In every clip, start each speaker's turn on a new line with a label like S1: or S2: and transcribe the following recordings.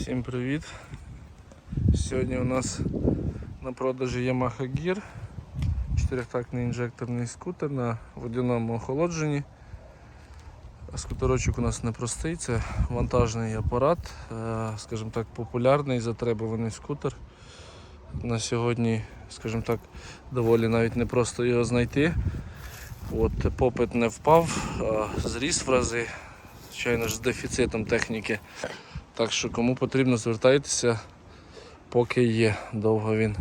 S1: Всім привіт! Сьогодні у нас на продажі Yamaha Gear чотирьохтактний інжекторний скутер на водяному охолодженні. Скутерочок у нас непростий, це вантажний апарат, е, скажімо так, популярний, затребуваний скутер. На сьогодні, скажімо так, доволі навіть непросто його знайти. От, попит не впав, зріс в рази, звичайно ж, з дефіцитом техніки. Так що кому потрібно, звертайтеся, поки є. Довго він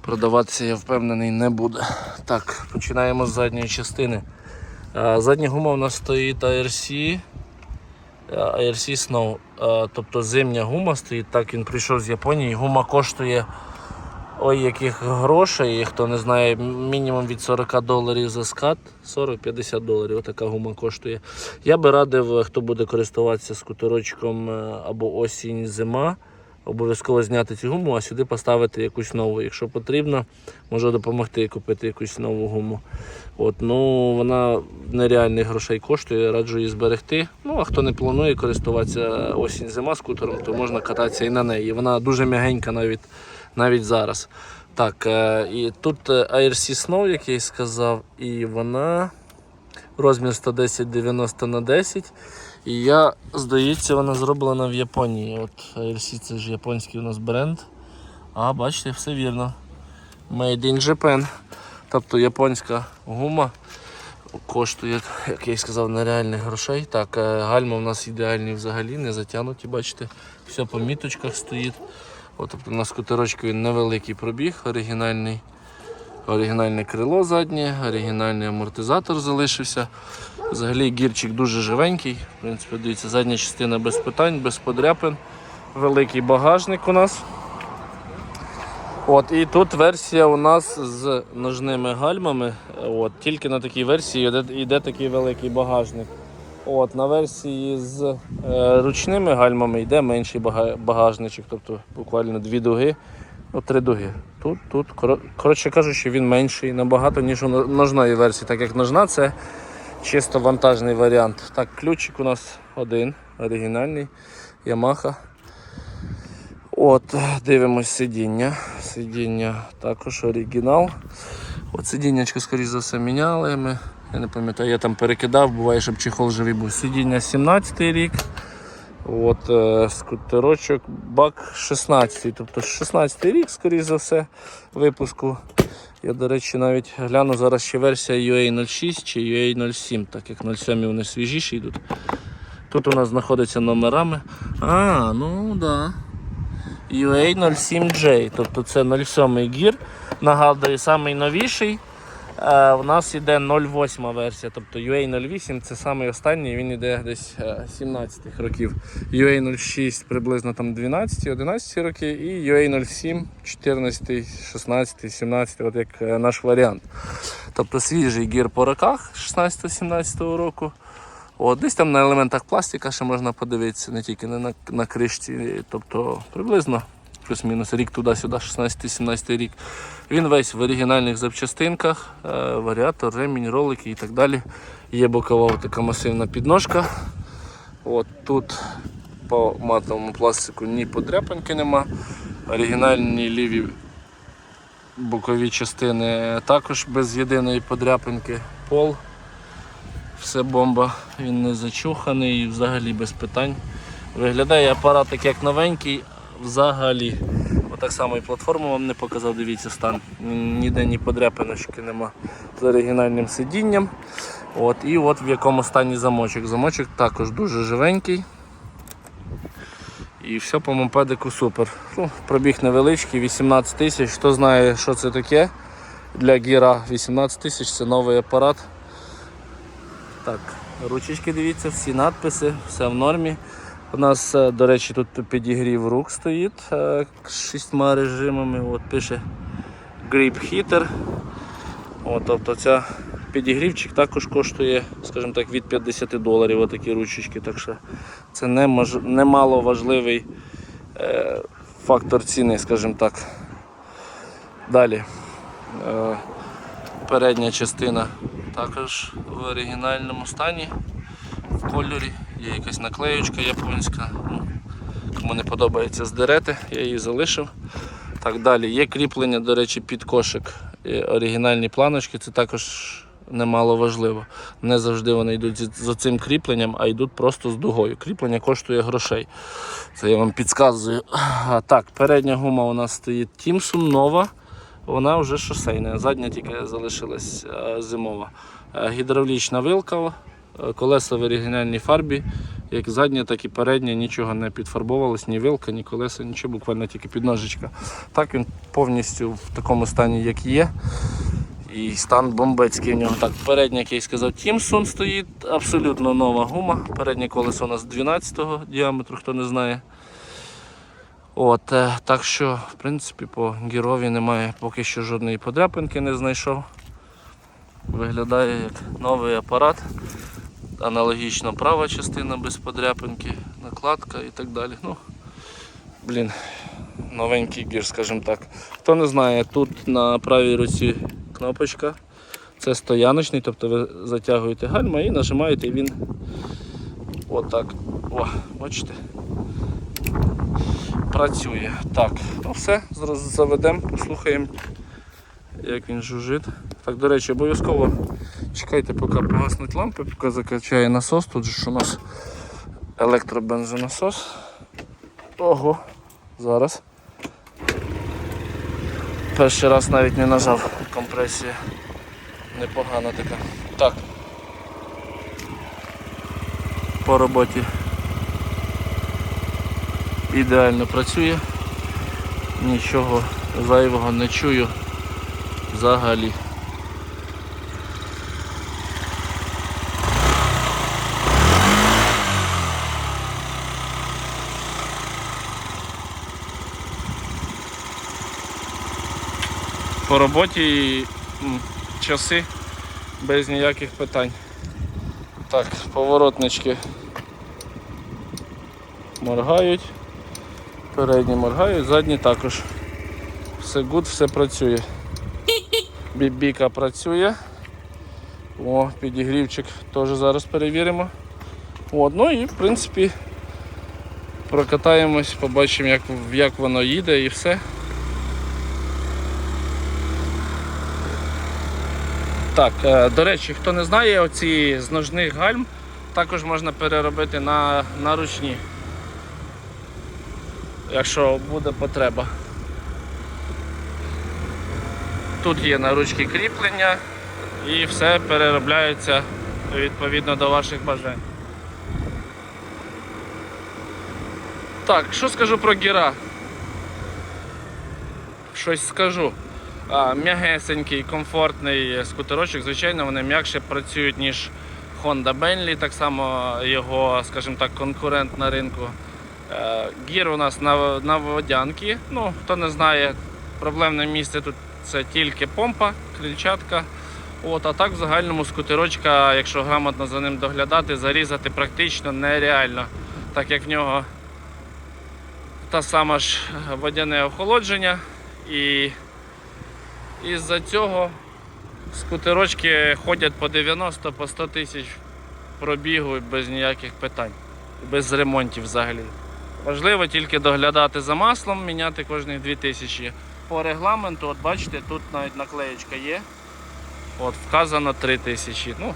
S1: продаватися, я впевнений, не буде. Так, починаємо з задньої частини. Задня гума у нас стоїть ARC, ARC Snow, тобто зимня гума стоїть, так він прийшов з Японії. Гума коштує ой яких грошей. Хто не знає, мінімум від 40 доларів за скат, 40-50 доларів. Отака гума коштує. Я би радив, хто буде користуватися скутерочком е, або осінь, зима. Обов'язково зняти цю гуму, а сюди поставити якусь нову. Якщо потрібно, можу допомогти купити якусь нову гуму. От, ну, Вона нереальних грошей коштує, раджу її зберегти. Ну, а хто не планує користуватися осінь-зима скутером, то можна кататися і на неї. Вона дуже м'ягенька навіть, навіть зараз. Так, е, і тут е, ARC Snow, як я й сказав, і вона розмір 110-90 на 10. І я, здається, вона зроблена в Японії. От ARC це ж японський у нас бренд. А, бачите, все вірно. Made in Japan. Тобто японська гума коштує, як я й сказав, нереальних грошей. Так, е, гальма у нас ідеальні взагалі, не затягнуті, бачите, все по міточках стоїть. От, тобто на скутерочку він невеликий пробіг, оригінальний. Оригінальне крило заднє, оригінальний амортизатор залишився. Взагалі гірчик дуже живенький. В принципі, дивіться, задня частина без питань, без подряпин. Великий багажник у нас. От, І тут версія у нас з ножними гальмами. От, Тільки на такій версії йде, йде такий великий багажник. От, На версії з е, ручними гальмами йде менший багажничок, тобто буквально дві дуги, ну, три дуги. Тут, тут, коротше кажучи, він менший набагато, ніж у ножної версії, так як ножна це чисто вантажний варіант. Так, ключик у нас один, оригінальний, Yamaha. От, дивимось сидіння. Сидіння також оригінал. От сидіннячко, скоріш за все, міняли ми. Я не пам'ятаю, я там перекидав, буває, щоб чехол живий був. Сидіння 17 рік. От, е, скутерочок, бак 16, тобто 16 рік, скоріш за все, випуску. Я, до речі, навіть гляну зараз ще версія UA06 чи UA07, так як 07 вони свіжіші йдуть. Тут у нас знаходяться номерами. А, ну. Да. UA07J, тобто це 07 гір. Нагадую, самий новіший. Е, у нас іде 08 версія, тобто UA08 це самий останній, він іде десь 17-х років. UA06 приблизно там 12-11 роки, і UA07 14, 16, 17, от як е, наш варіант. Тобто свіжий гір по роках 16-17 року. От, десь там на елементах пластика ще можна подивитися, не тільки не на, на кришці, тобто приблизно плюс-мінус рік туди-сюди, 16-17 рік. Він весь в оригінальних запчастинках, е, варіатор, ремінь, ролики і так далі. Є бокова така масивна підножка. От тут по матовому пластику ні подряпинки нема. Оригінальні ліві бокові частини також без єдиної подряпинки. Пол все бомба, він не зачуханий, і взагалі без питань. Виглядає апарат як новенький, взагалі. Отак само і платформу вам не показав, дивіться стан. Ніде ні подряпиночки нема з оригінальним сидінням. От, І от в якому стані замочок. Замочок також дуже живенький. І все по мопедику супер. Ну, пробіг невеличкий, 18 тисяч. Хто знає, що це таке для гіра 18 тисяч це новий апарат. Так, ручечки дивіться, всі надписи, все в нормі. У нас, е, до речі, тут підігрів рук стоїть е, з шістьма режимами. От пише Grip Heater. От, тобто ця підігрівчик також коштує, скажімо так, від 50 доларів отакі ручечки. Так що це немало важливий е, фактор ціни, скажімо так. Далі. Е, передня частина також в оригінальному стані, в кольорі, є якась наклеючка японська. Ну, кому не подобається здерете, я її залишив. Так далі. Є кріплення, до речі, під кошик. І оригінальні планочки, це також немало важливо. Не завжди вони йдуть за цим кріпленням, а йдуть просто з дугою. Кріплення коштує грошей. Це я вам підказую. А, так, передня гума у нас стоїть Тімсун нова. Вона вже шосейна. Задня тільки залишилась е, зимова. Е, Гідравлічна вилка, колеса в оригінальній фарбі. Як задня, так і передня, нічого не підфарбовалось, ні вилка, ні колеса, нічого, буквально тільки підножечка. Так він повністю в такому стані, як є. І стан бомбецький в нього. Так, передня, як я й сказав, Тімсон стоїть, абсолютно нова гума. Переднє колесо у нас 12-го діаметру, хто не знає. От, е, так що, в принципі, по гірові немає поки що жодної подряпинки не знайшов. Виглядає як новий апарат. Аналогічно права частина без подряпинки, накладка і так далі. Ну, блін, новенький гір, скажімо так. Хто не знає, тут на правій руці кнопочка. Це стояночний, тобто ви затягуєте гальма і нажимаєте і він отак. О, бачите? Працює. Так, ну все, зараз заведемо, послухаємо, як він жужить. Так, до речі, обов'язково чекайте, поки погаснуть лампи, поки закачає насос. Тут же ж у нас електробензонасос. Ого, зараз. Перший раз навіть не нажав компресія. Непогана така. Так. По роботі ідеально працює. Нічого зайвого не чую взагалі. По роботі м, часи без ніяких питань. Так, поворотнички моргають, передні моргають, задні також. Все гуд, все працює. Бібіка працює. О, підігрівчик теж зараз перевіримо. От, ну і в принципі прокатаємось, побачимо, як, як воно їде і все. Так, е, до речі, хто не знає, оці з ножних гальм також можна переробити на, на ручні, якщо буде потреба. Тут є на ручки кріплення і все переробляється відповідно до ваших бажань. Так, що скажу про гіра? Щось скажу. М'ягесенький, комфортний скутерочок, звичайно, вони м'якше працюють, ніж Honda Bentley, так само його, скажімо так, конкурент на ринку. Е, Гір у нас на, на водянки. Ну, хто не знає, проблемне місце тут це тільки помпа, крильчатка. От, а так в загальному скутерочка, якщо грамотно за ним доглядати, зарізати практично нереально, так як в нього та сама ж водяне охолодження і із-за цього скутерочки ходять по 90 по 100 тисяч пробігу без ніяких питань, без ремонтів взагалі. Важливо тільки доглядати за маслом, міняти кожні 2 тисячі. По регламенту, от бачите, тут навіть наклеєчка є. От, вказано 3 тисячі. Ну,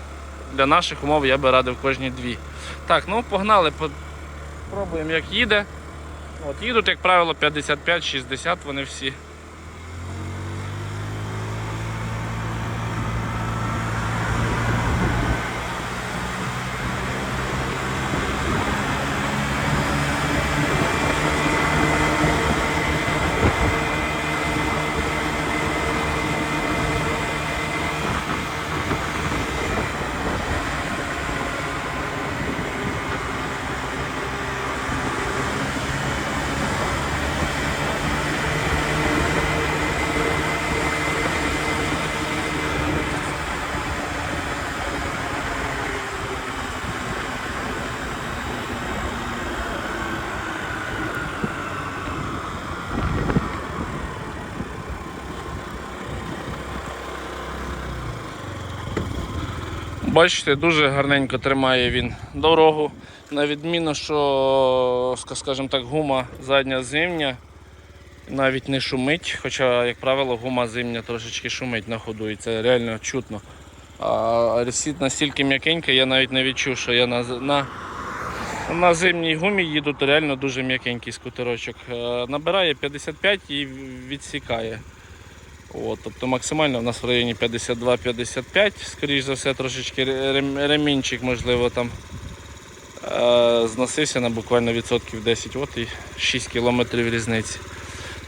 S1: для наших умов я би радив кожні дві. Так, ну погнали, по- пробуємо як їде. От, їдуть, як правило, 55-60 вони всі. Бачите, дуже гарненько тримає він дорогу. На відміну, що, скажімо так, гума задня зимня навіть не шумить, хоча, як правило, гума зимня трошечки шумить на ходу і це реально чутно. А ресіт настільки м'якенький, я навіть не відчув, що я на, на, на зимній гумі їду, то реально дуже м'якенький скутерочок. Е, Набирає 55 і відсікає. От, тобто максимально в нас в районі 52-55, скоріш за все, трошечки ремінчик, можливо, там е, зносився на буквально відсотків 10, от і 6 кілометрів різниці.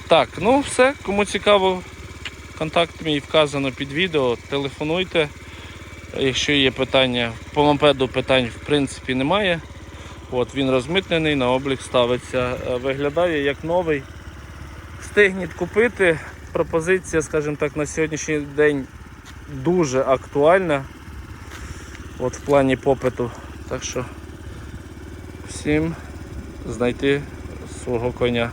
S1: Так, ну все, кому цікаво, контакт мій вказано під відео, телефонуйте. Якщо є питання, по мопеду питань в принципі немає. От, він розмитнений, на облік ставиться. Е, Виглядає як новий. Встигніть купити. Пропозиція, скажімо так, на сьогоднішній день дуже актуальна. От в плані попиту. Так що всім знайти свого коня.